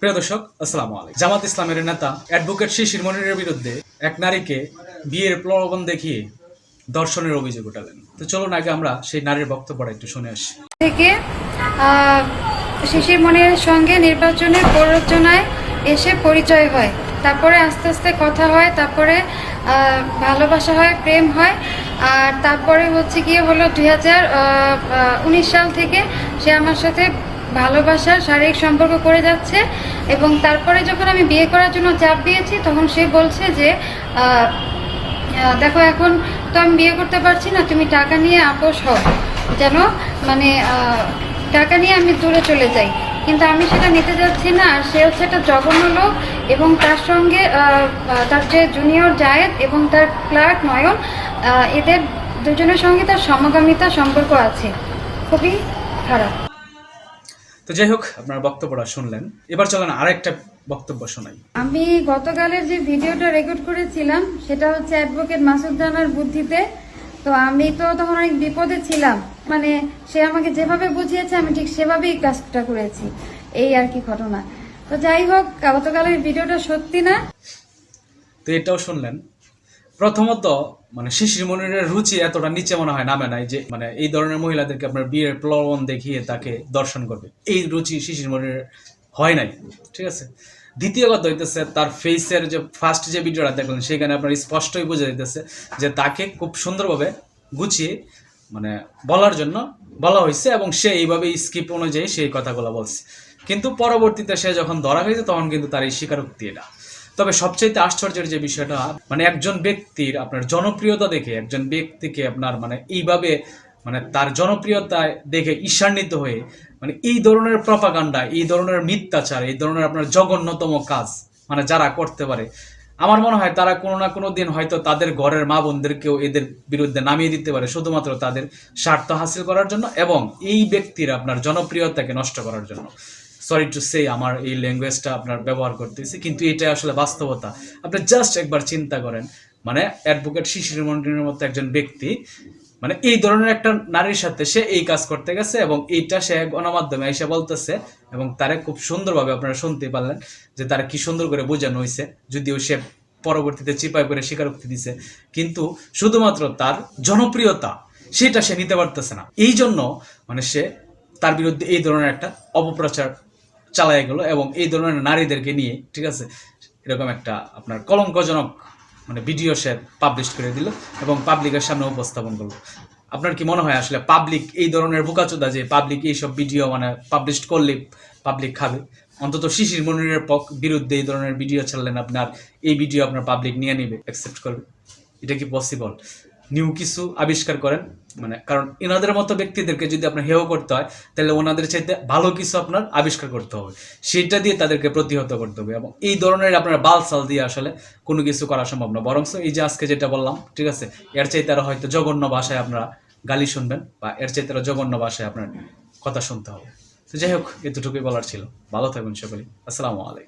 প্রিয় দর্শক, আসসালামু আলাইকুম। জামাত ইসলামের নেতা অ্যাডভোকেট শিশির মনিরের বিরুদ্ধে এক নারীকে বিয়ের প্রলোভন দেখিয়ে দর্শনের অভিযোগ উঠালেন। তো চলুন আগে আমরা সেই নারীর বক্তব্যটা একটু শুনে আসি। থেকে শিশির মনির সঙ্গে নির্বাচনের প্ররোচনায় এসে পরিচয় হয়। তারপরে আস্তে আস্তে কথা হয়, তারপরে ভালোবাসা হয়, প্রেম হয়। আর তারপরে হচ্ছে গিয়ে হলো দুই হাজার উনিশ সাল থেকে সে আমার সাথে ভালোবাসার শারীরিক সম্পর্ক করে যাচ্ছে এবং তারপরে যখন আমি বিয়ে করার জন্য চাপ দিয়েছি, তখন সে বলছে যে দেখো এখন তো আমি বিয়ে করতে পারছি না, তুমি টাকা নিয়ে আপোষ হও। যেন মানে টাকা নিয়ে আমি দূরে চলে যাই। কিন্তু আমি সেটা নিতে যাচ্ছি না, আর সে হচ্ছে একটা জঘন্য লোক এবং তার সঙ্গে তার যে জুনিয়র জায়েদ এবং তার ক্লার্ক নয়ন এদের দুজনের সঙ্গে তার সমগামিতা সম্পর্ক আছে। খুবই খারাপ। তো যাই হোক আপনার বক্তব্যটা শুনলেন। এবার চলেন আরেকটা বক্তব্য শোনাই। আমি গতকালের যে ভিডিওটা রেকর্ড করেছিলাম সেটা হচ্ছে অ্যাডভোকেট মাসুদ রানার বুদ্ধিতে। তো আমি তো তখন অনেক বিপদে ছিলাম। মানে সে আমাকে যেভাবে বুঝিয়েছে আমি ঠিক সেভাবেই কাজটা করেছি। এই আর কি ঘটনা। তো যাই হোক গতকালের ভিডিওটা সত্যি না। তো এটাও শুনলেন। প্রথমত মানে শিশির মনিরের রুচি এতটা নিচে মনে হয় নামে নাই যে মানে এই ধরনের মহিলাদেরকে আপনার বিয়ের প্রলোভন দেখিয়ে তাকে দর্শন করবে। এই রুচি শিশির মনিরের হয় নাই, ঠিক আছে? দ্বিতীয় কথা হইতেছে, তার ফেসের যে ফার্স্ট যে ভিডিওটা দেখলেন, সেখানে আপনার স্পষ্টই বোঝা যাইতেছে যে তাকে খুব সুন্দরভাবে গুছিয়ে মানে বলার জন্য বলা হয়েছে এবং সে এইভাবে স্কিপ অনুযায়ী সেই কথাগুলো বলছে। কিন্তু পরবর্তীতে সে যখন ধরা হয়েছে, তখন কিন্তু তার এই স্বীকারোক্তি এটা। তবে সবচাইতে আশ্চর্যের যে বিষয়টা মানে একজন ব্যক্তির আপনার জনপ্রিয়তা দেখে, একজন ব্যক্তিকে আপনার মানে এইভাবে মানে তার জনপ্রিয়তা দেখে ঈর্ষান্বিত হয়ে মানে এই ধরনের প্রপাগান্ডা এই ধরনের মিথ্যাচার, এই ধরনের আপনার জঘন্যতম কাজ মানে যারা করতে পারে, আমার মনে হয় তারা কোনো না কোনো দিন হয়তো তাদের ঘরের মা বোনদেরকেও এদের বিরুদ্ধে নামিয়ে দিতে পারে, শুধুমাত্র তাদের স্বার্থ হাসিল করার জন্য এবং এই ব্যক্তির আপনার জনপ্রিয়তাকে নষ্ট করার জন্য। সরি টু সে আমার এই ল্যাঙ্গুয়েজটা আপনার ব্যবহার করতেছি, কিন্তু এটা আসলে বাস্তবতা। আপনি জাস্ট একবার চিন্তা করেন মানে অ্যাডভোকেট শিশির মন্ডলের মতো একজন ব্যক্তি মানে এই ধরনের একটা নারীর সাথে সে এই কাজ করতে গেছে এবং এইটা সে গণমাধ্যমে এসে বলতেছে এবং তারে খুব সুন্দরভাবে আপনারা শুনতে পারলেন যে তারা কি সুন্দর করে বোঝানো হয়েছে, যদিও সে পরবর্তীতে চিপাই করে স্বীকারোক্তি দিছে। কিন্তু শুধুমাত্র তার জনপ্রিয়তা, সেটা সে নিতে পারতেছে না। এই জন্য মানে সে তার বিরুদ্ধে এই ধরনের একটা অপপ্রচার চালায় গেল এবং এই ধরনের নারীদেরকে নিয়ে, ঠিক আছে, এরকম একটা আপনার কলঙ্কজনক মানে ভিডিও সে পাবলিশ করে দিল এবং পাবলিকের সামনে উপস্থাপন করল। আপনার কি মনে হয় আসলে পাবলিক এই ধরনের বোকাচোদা যে পাবলিক এইসব ভিডিও মানে পাবলিশ করলে পাবলিক খাবে? অন্তত শিশির মনিরের পক- বিরুদ্ধে এই ধরনের ভিডিও ছাড়লেন আপনার, এই ভিডিও আপনার পাবলিক নিয়ে নেবে অ্যাকসেপ্ট করবে। এটা কি পসিবল নিউ কিছু আবিষ্কার করেন মানে কারণ এনাদের মতো ব্যক্তিদেরকে যদি আপনার হেয় করতে হয়, তাহলে ওনাদের চাইতে ভালো কিছু আপনার আবিষ্কার করতে হবে। সেটা দিয়ে তাদেরকে প্রতিহত করতে হবে এবং এই ধরনের আপনার বাল সাল দিয়ে আসলে কোনো কিছু করা সম্ভব না। বরং এই যে আজকে যেটা বললাম, ঠিক আছে, এর চাইতে আরও হয়তো জঘন্য ভাষায় আপনারা গালি শুনবেন বা এর চাইতে আরও জঘন্য ভাষায় আপনার কথা শুনতে হবে। তো যাই হোক, এতটুকুই বলার ছিল। ভালো থাকবেন সকলে আসসালামু আলাইকুম।